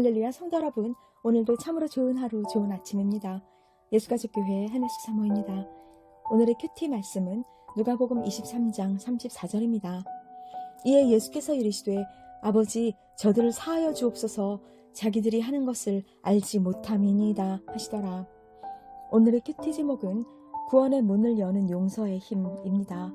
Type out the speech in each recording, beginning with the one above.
할렐루야 성도 여러분 오늘도 참으로 좋은 하루 좋은 아침입니다. 예수가족교회 하나씩 사모입니다. 오늘의 큐티 말씀은 누가복음 23장 34절입니다. 이에 예수께서 이르시되 아버지 저들을 사하여 주옵소서 자기들이 하는 것을 알지 못함이니이다 하시더라. 오늘의 큐티 제목은 구원의 문을 여는 용서의 힘입니다.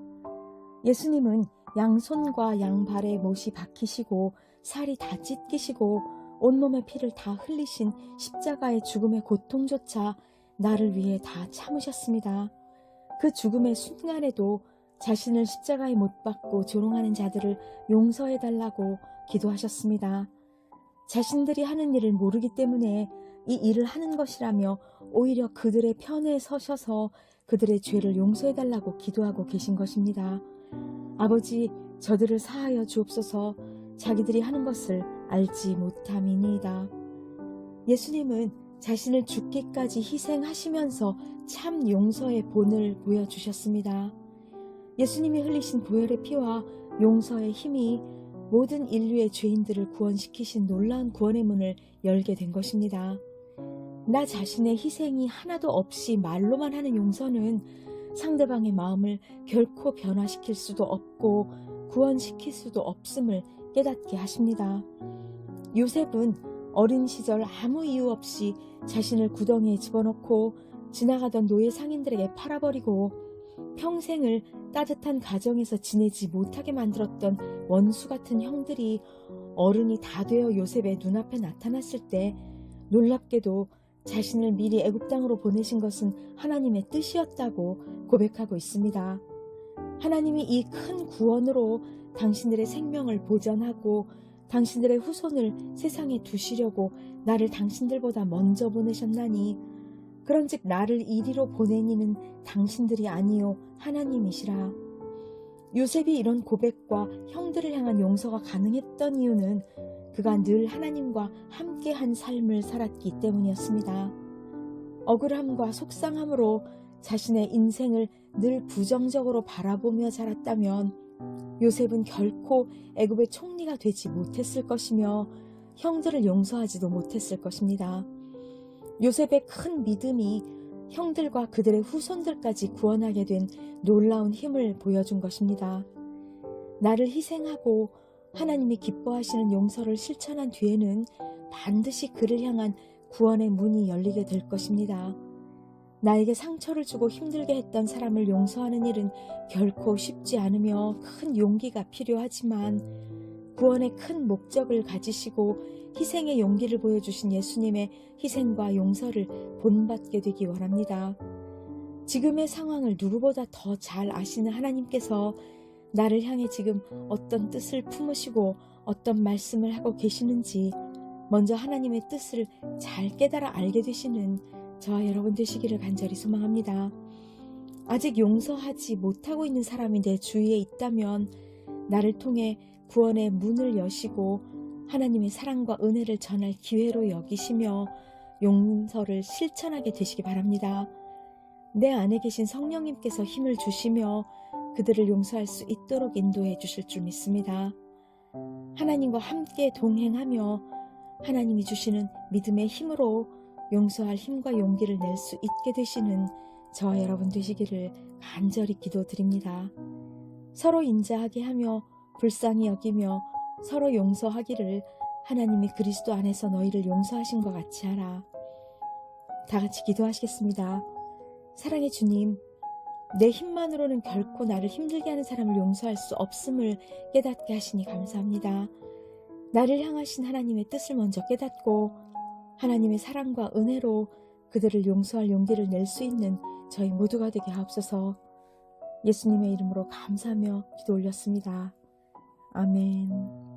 예수님은 양손과 양발에 못이 박히시고 살이 다 찢기시고 온몸의 피를 다 흘리신 십자가의 죽음의 고통조차 나를 위해 다 참으셨습니다. 그 죽음의 순간에도 자신을 십자가에 못 박고 조롱하는 자들을 용서해달라고 기도하셨습니다. 자신들이 하는 일을 모르기 때문에 이 일을 하는 것이라며 오히려 그들의 편에 서셔서 그들의 죄를 용서해달라고 기도하고 계신 것입니다. 아버지, 저들을 사하여 주옵소서 자기들이 하는 것을 알지 못함이니이다. 예수님은 자신을 죽기까지 희생하시면서 참 용서의 본을 보여주셨습니다. 예수님이 흘리신 보혈의 피와 용서의 힘이 모든 인류의 죄인들을 구원시키신 놀라운 구원의 문을 열게 된 것입니다. 나 자신의 희생이 하나도 없이 말로만 하는 용서는 상대방의 마음을 결코 변화시킬 수도 없고 구원시킬 수도 없음을 깨닫게 하십니다. 요셉은 어린 시절 아무 이유 없이 자신을 구덩이에 집어넣고 지나가던 노예 상인들에게 팔아버리고 평생을 따뜻한 가정에서 지내지 못하게 만들었던 원수 같은 형들이 어른이 다 되어 요셉의 눈앞에 나타났을 때 놀랍게도 자신을 미리 애굽 땅으로 보내신 것은 하나님의 뜻이었다고 고백하고 있습니다. 하나님이 이 큰 구원으로 당신들의 생명을 보전하고 당신들의 후손을 세상에 두시려고 나를 당신들보다 먼저 보내셨나니 그런즉 나를 이리로 보내니는 당신들이 아니요 하나님이시라. 요셉이 이런 고백과 형들을 향한 용서가 가능했던 이유는 그가 늘 하나님과 함께한 삶을 살았기 때문이었습니다. 억울함과 속상함으로 자신의 인생을 늘 부정적으로 바라보며 자랐다면 요셉은 결코 애굽의 총리가 되지 못했을 것이며 형들을 용서하지도 못했을 것입니다. 요셉의 큰 믿음이 형들과 그들의 후손들까지 구원하게 된 놀라운 힘을 보여준 것입니다. 나를 희생하고 하나님이 기뻐하시는 용서를 실천한 뒤에는 반드시 그를 향한 구원의 문이 열리게 될 것입니다. 나에게 상처를 주고 힘들게 했던 사람을 용서하는 일은 결코 쉽지 않으며 큰 용기가 필요하지만 구원의 큰 목적을 가지시고 희생의 용기를 보여주신 예수님의 희생과 용서를 본받게 되기 원합니다. 지금의 상황을 누구보다 더 잘 아시는 하나님께서 나를 향해 지금 어떤 뜻을 품으시고 어떤 말씀을 하고 계시는지 먼저 하나님의 뜻을 잘 깨달아 알게 되시는 저와 여러분 되시기를 간절히 소망합니다. 아직 용서하지 못하고 있는 사람이 내 주위에 있다면 나를 통해 구원의 문을 여시고 하나님의 사랑과 은혜를 전할 기회로 여기시며 용서를 실천하게 되시기 바랍니다. 내 안에 계신 성령님께서 힘을 주시며 그들을 용서할 수 있도록 인도해 주실 줄 믿습니다. 하나님과 함께 동행하며 하나님이 주시는 믿음의 힘으로 용서할 힘과 용기를 낼 수 있게 되시는 저와 여러분 되시기를 간절히 기도드립니다. 서로 인자하게 하며 불쌍히 여기며 서로 용서하기를 하나님이 그리스도 안에서 너희를 용서하신 것 같이 하라. 다 같이 기도하시겠습니다. 사랑의 주님, 내 힘만으로는 결코 나를 힘들게 하는 사람을 용서할 수 없음을 깨닫게 하시니 감사합니다. 나를 향하신 하나님의 뜻을 먼저 깨닫고 하나님의 사랑과 은혜로 그들을 용서할 용기를 낼 수 있는 저희 모두가 되게 하옵소서 예수님의 이름으로 감사하며 기도 올렸습니다. 아멘.